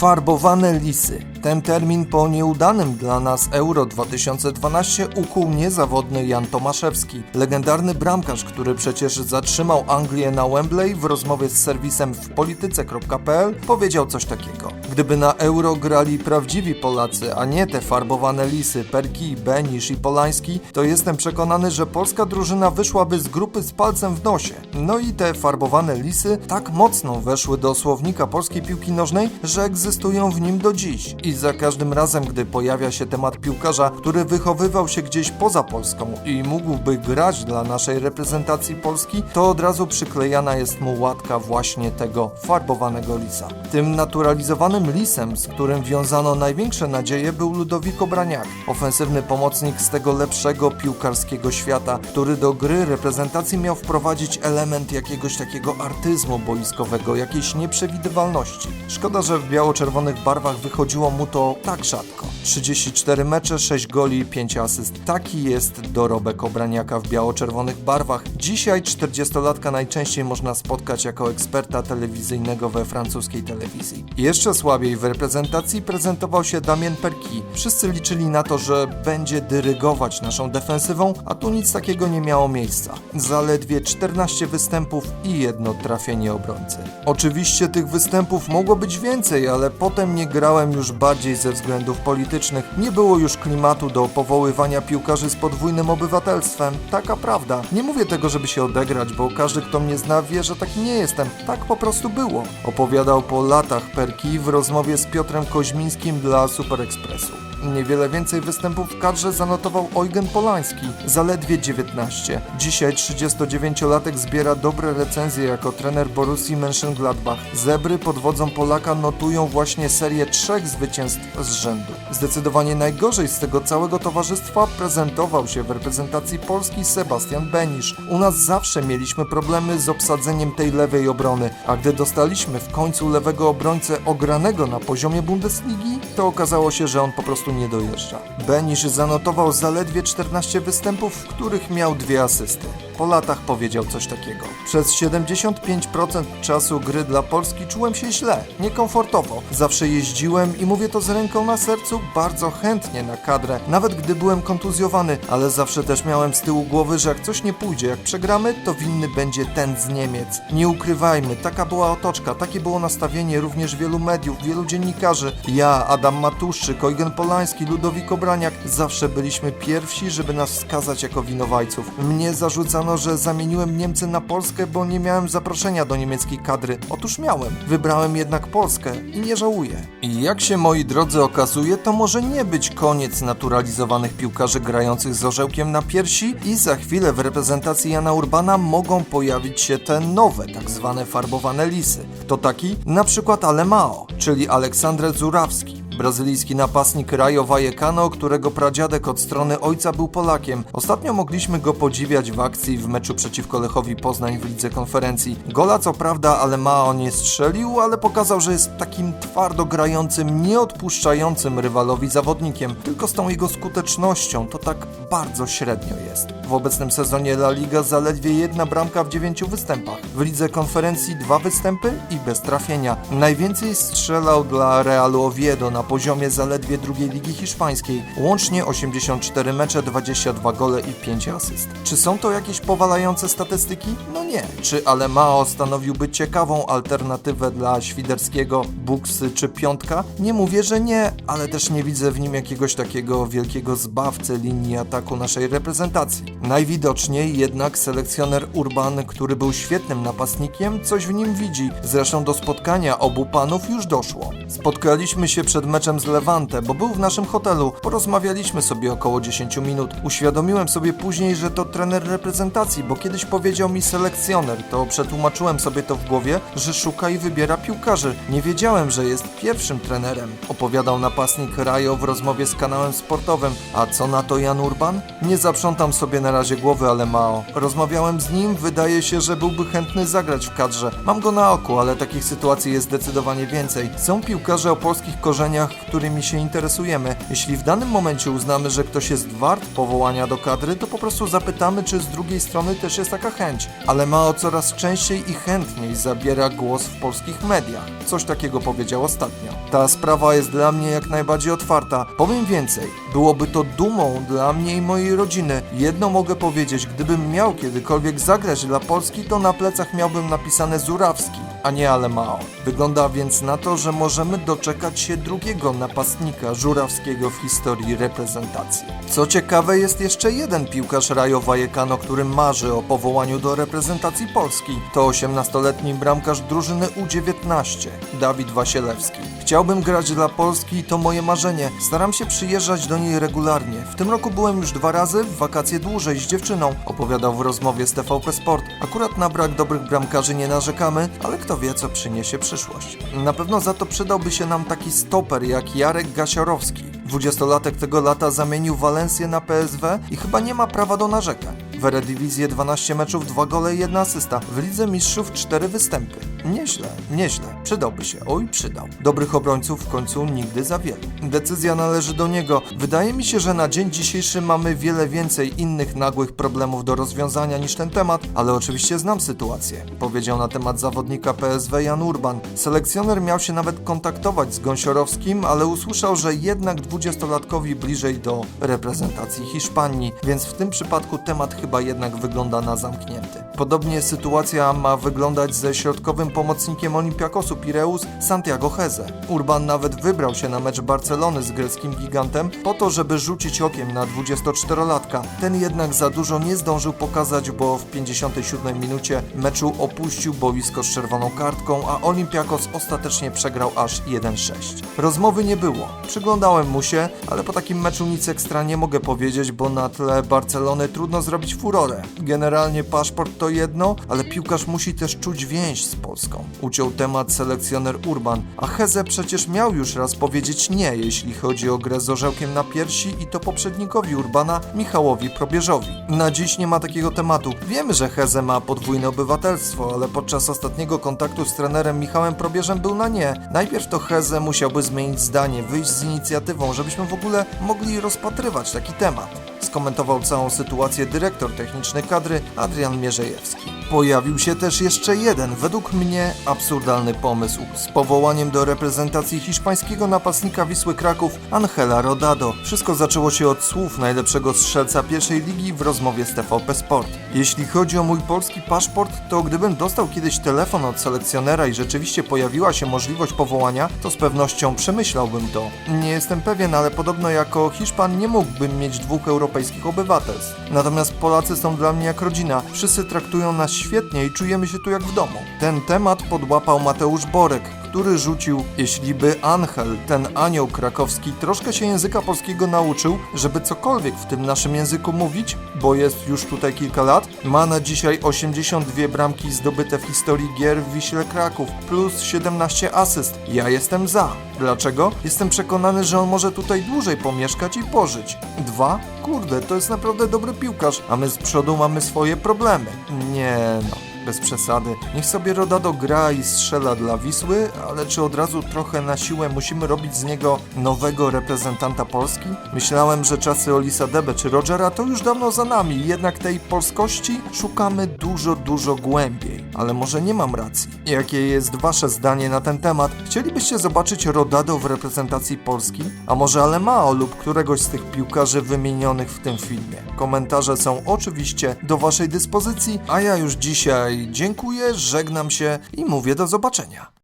Farbowane lisy. Ten termin po nieudanym dla nas Euro 2012 ukuł niezawodny Jan Tomaszewski, legendarny bramkarz, który przecież zatrzymał Anglię na Wembley w rozmowie z serwisem w polityce.pl powiedział coś takiego. Gdyby na Euro grali prawdziwi Polacy, a nie te farbowane lisy Perki, Benisz i Polański, to jestem przekonany, że polska drużyna wyszłaby z grupy z palcem w nosie. No i te farbowane lisy tak mocno weszły do słownika polskiej piłki nożnej, że egzystują w nim do dziś. I za każdym razem, gdy pojawia się temat piłkarza, który wychowywał się gdzieś poza Polską i mógłby grać dla naszej reprezentacji Polski, to od razu przyklejana jest mu łatka właśnie tego farbowanego lisa. Tym naturalizowanym lisem, z którym wiązano największe nadzieje, był Ludowiko Braniak, ofensywny pomocnik z tego lepszego piłkarskiego świata, który do gry reprezentacji miał wprowadzić element jakiegoś takiego artyzmu boiskowego, jakiejś nieprzewidywalności. Szkoda, że w biało-czerwonych barwach wychodziło mu to tak rzadko. 34 mecze, 6 goli, 5 asyst. Taki jest dorobek obraniaka w biało-czerwonych barwach. Dzisiaj 40-latka najczęściej można spotkać jako eksperta telewizyjnego we francuskiej telewizji. Jeszcze słabiej w reprezentacji prezentował się Damien Perki. Wszyscy liczyli na to, że będzie dyrygować naszą defensywą, a tu nic takiego nie miało miejsca. Zaledwie 14 występów i jedno trafienie obrońcy. Oczywiście tych występów mogło być więcej, ale potem nie grałem już bardziej ze względów politycznych. Nie było już klimatu do powoływania piłkarzy z podwójnym obywatelstwem. Taka prawda. Nie mówię tego, żeby się odegrać, bo każdy, kto mnie zna, wie, że taki nie jestem. Tak po prostu było. Opowiadał po latach Perki w rozmowie z Piotrem Koźmińskim dla Super Expressu. Niewiele więcej występów w kadrze zanotował Eugen Polański, zaledwie 19. Dzisiaj 39-latek zbiera dobre recenzje jako trener Borussii Mönchengladbach. Zebry pod wodzą Polaka notują właśnie serię trzech zwycięstw z rzędu. Zdecydowanie najgorzej z tego całego towarzystwa prezentował się w reprezentacji Polski Sebastian Benisz. U nas zawsze mieliśmy problemy z obsadzeniem tej lewej obrony, a gdy dostaliśmy w końcu lewego obrońcę ogranego na poziomie Bundesligi, to okazało się, że on po prostu nie dojeżdża. Benisz zanotował zaledwie 14 występów, w których miał dwie asysty. Po latach powiedział coś takiego. Przez 75% czasu gry dla Polski czułem się źle, niekomfortowo. Zawsze jeździłem i mówię to z ręką na sercu bardzo chętnie na kadrę, nawet gdy byłem kontuzjowany, ale zawsze też miałem z tyłu głowy, że jak coś nie pójdzie, jak przegramy, to winny będzie ten z Niemiec. Nie ukrywajmy, taka była otoczka, takie było nastawienie również wielu mediów, wielu dziennikarzy. Ja, Adam Matuszczyk, Eugen Polański, Ludowik Obraniak, zawsze byliśmy pierwsi, żeby nas wskazać jako winowajców. Mnie zarzucano, że zamieniłem Niemcy na Polskę, bo nie miałem zaproszenia do niemieckiej kadry. Otóż miałem. Wybrałem jednak Polskę i nie żałuję. I jak się moi drodzy okazuje, to może nie być koniec naturalizowanych piłkarzy grających z orzełkiem na piersi i za chwilę w reprezentacji Jana Urbana mogą pojawić się te nowe, tak zwane farbowane lisy. To taki na przykład Alemao, czyli Aleksandr Zurawski. Brazylijski napastnik Rayo Vallecano, którego pradziadek od strony ojca był Polakiem. Ostatnio mogliśmy go podziwiać w akcji w meczu przeciwko Lechowi Poznań w lidze konferencji. Gola co prawda ale Mao nie strzelił, ale pokazał, że jest takim twardo grającym, nieodpuszczającym rywalowi zawodnikiem. Tylko z tą jego skutecznością to tak bardzo średnio jest. W obecnym sezonie La Liga zaledwie jedna bramka w dziewięciu występach. W lidze konferencji dwa występy i bez trafienia. Najwięcej strzelał dla Realu Oviedo na poziomie zaledwie drugiej ligi hiszpańskiej. Łącznie 84 mecze, 22 gole i 5 asyst. Czy są to jakieś powalające statystyki? No nie. Czy Alemao stanowiłby ciekawą alternatywę dla Świderskiego, Buksy czy Piątka? Nie mówię, że nie, ale też nie widzę w nim jakiegoś takiego wielkiego zbawcy linii ataku naszej reprezentacji. Najwidoczniej jednak selekcjoner Urban, który był świetnym napastnikiem, coś w nim widzi. Zresztą do spotkania obu panów już doszło. Spotkaliśmy się przed meczem z Levante, bo był w naszym hotelu. Porozmawialiśmy sobie około 10 minut. Uświadomiłem sobie później, że to trener reprezentacji, bo kiedyś powiedział mi selekcjoner, to przetłumaczyłem sobie to w głowie, że szuka i wybiera piłkarzy. Nie wiedziałem, że jest pierwszym trenerem. Opowiadał napastnik Rajo w rozmowie z kanałem sportowym. A co na to Jan Urban? Nie zaprzątam sobie na razie głowy, ale mało. Rozmawiałem z nim, wydaje się, że byłby chętny zagrać w kadrze. Mam go na oku, ale takich sytuacji jest zdecydowanie więcej. Są piłkarze o polskich korzeniach, wydarzeniach, którymi się interesujemy. Jeśli w danym momencie uznamy, że ktoś jest wart powołania do kadry, to po prostu zapytamy, czy z drugiej strony też jest taka chęć. Ale Mao coraz częściej i chętniej zabiera głos w polskich mediach. Coś takiego powiedział ostatnio. Ta sprawa jest dla mnie jak najbardziej otwarta. Powiem więcej, byłoby to dumą dla mnie i mojej rodziny. Jedno mogę powiedzieć, gdybym miał kiedykolwiek zagrać dla Polski, to na plecach miałbym napisane Zurawski, a nie Alemao. Wygląda więc na to, że możemy doczekać się drugiego napastnika żurawskiego w historii reprezentacji. Co ciekawe, jest jeszcze jeden piłkarz Rajo Vallecano, który marzy o powołaniu do reprezentacji Polski. To 18-letni bramkarz drużyny U19, Dawid Wasielewski. Chciałbym grać dla Polski i to moje marzenie. Staram się przyjeżdżać do niej regularnie. W tym roku byłem już dwa razy, w wakacje dłużej z dziewczyną, opowiadał w rozmowie z TVP Sport. Akurat na brak dobrych bramkarzy nie narzekamy, ale kto wie, co przyniesie przyszłość. Na pewno za to przydałby się nam taki stoper jak Jarek Gasiorowski. 20-latek tego lata zamienił Walencję na PSW i chyba nie ma prawa do narzekań. W Eredivisie 12 meczów, 2 gole i 1 asysta. W Lidze Mistrzów 4 występy. Nieźle, nieźle. Przydałby się. Oj, przydał. Dobrych obrońców w końcu nigdy za wielu. Decyzja należy do niego. Wydaje mi się, że na dzień dzisiejszy mamy wiele więcej innych nagłych problemów do rozwiązania niż ten temat, ale oczywiście znam sytuację. Powiedział na temat zawodnika PSW Jan Urban. Selekcjoner miał się nawet kontaktować z Gąsiorowskim, ale usłyszał, że jednak 20-latkowi bliżej do reprezentacji Hiszpanii, więc w tym przypadku temat chyba jednak wygląda na zamknięty. Podobnie sytuacja ma wyglądać ze środkowym pomocnikiem Olympiakosu Pireus Santiago Heze. Urban nawet wybrał się na mecz Barcelony z greckim gigantem po to, żeby rzucić okiem na 24-latka. Ten jednak za dużo nie zdążył pokazać, bo w 57 minucie meczu opuścił boisko z czerwoną kartką, a Olympiakos ostatecznie przegrał aż 1-6. Rozmowy nie było. Przyglądałem mu się, ale po takim meczu nic ekstra nie mogę powiedzieć, bo na tle Barcelony trudno zrobić furorę. Generalnie paszport to jedno, ale piłkarz musi też czuć więź z Polską. Uciął temat selekcjoner Urban, a Heze przecież miał już raz powiedzieć nie, jeśli chodzi o grę z orzełkiem na piersi i to poprzednikowi Urbana, Michałowi Probierzowi. Na dziś nie ma takiego tematu. Wiemy, że Heze ma podwójne obywatelstwo, ale podczas ostatniego kontaktu z trenerem Michałem Probierzem był na nie. Najpierw to Heze musiałby zmienić zdanie, wyjść z inicjatywą, żebyśmy w ogóle mogli rozpatrywać taki temat skomentował całą sytuację dyrektor techniczny kadry Adrian Mierzejewski. Pojawił się też jeszcze jeden, według mnie absurdalny pomysł z powołaniem do reprezentacji hiszpańskiego napastnika Wisły Kraków Angela Rodado. Wszystko zaczęło się od słów najlepszego strzelca pierwszej ligi w rozmowie z TVP Sport. Jeśli chodzi o mój polski paszport, to gdybym dostał kiedyś telefon od selekcjonera i rzeczywiście pojawiła się możliwość powołania, to z pewnością przemyślałbym to. Nie jestem pewien, ale podobno jako Hiszpan nie mógłbym mieć dwóch europejskich obywatelstw. Natomiast Polacy są dla mnie jak rodzina. Wszyscy traktują nas świetnie i czujemy się tu jak w domu. Ten temat podłapał Mateusz Borek, który rzucił, jeśli by Angel, ten anioł krakowski, troszkę się języka polskiego nauczył, żeby cokolwiek w tym naszym języku mówić, bo jest już tutaj kilka lat, ma na dzisiaj 82 bramki zdobyte w historii gier w Wiśle Kraków, plus 17 asyst. Ja jestem za. Dlaczego? Jestem przekonany, że on może tutaj dłużej pomieszkać i pożyć. Dwa? Kurde, to jest naprawdę dobry piłkarz, a my z przodu mamy swoje problemy. Nie no bez przesady. Niech sobie Rodado gra i strzela dla Wisły, ale czy od razu trochę na siłę musimy robić z niego nowego reprezentanta Polski? Myślałem, że czasy Olisa Debe czy Rogera to już dawno za nami, jednak tej polskości szukamy dużo, dużo głębiej. Ale może nie mam racji. Jakie jest wasze zdanie na ten temat? Chcielibyście zobaczyć Rodado w reprezentacji Polski? A może Alemao lub któregoś z tych piłkarzy wymienionych w tym filmie? Komentarze są oczywiście do waszej dyspozycji, a ja już dzisiaj dziękuję, żegnam się i mówię do zobaczenia.